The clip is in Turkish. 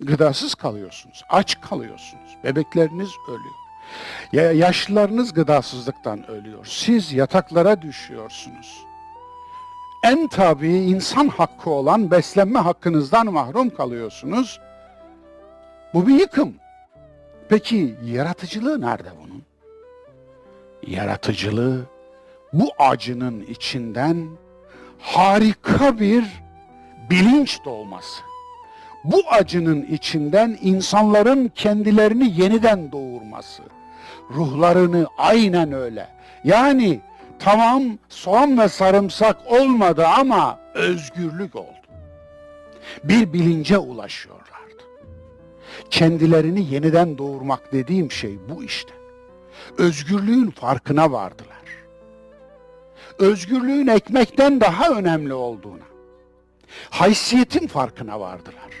Gıdasız kalıyorsunuz, aç kalıyorsunuz. Bebekleriniz ölüyor. Ya yaşlılarınız gıdasızlıktan ölüyor. Siz yataklara düşüyorsunuz. En tabii insan hakkı olan beslenme hakkınızdan mahrum kalıyorsunuz. Bu bir yıkım. Peki yaratıcılığı nerede bunun? Yaratıcılığı bu acının içinden harika bir bilinç doğması. Bu acının içinden insanların kendilerini yeniden doğurması. Ruhlarını aynen öyle. Yani tamam soğan ve sarımsak olmadı ama özgürlük oldu. Bir bilince ulaşıyorlardı. Kendilerini yeniden doğurmak dediğim şey bu işte. Özgürlüğün farkına vardılar. Özgürlüğün ekmekten daha önemli olduğuna, haysiyetin farkına vardılar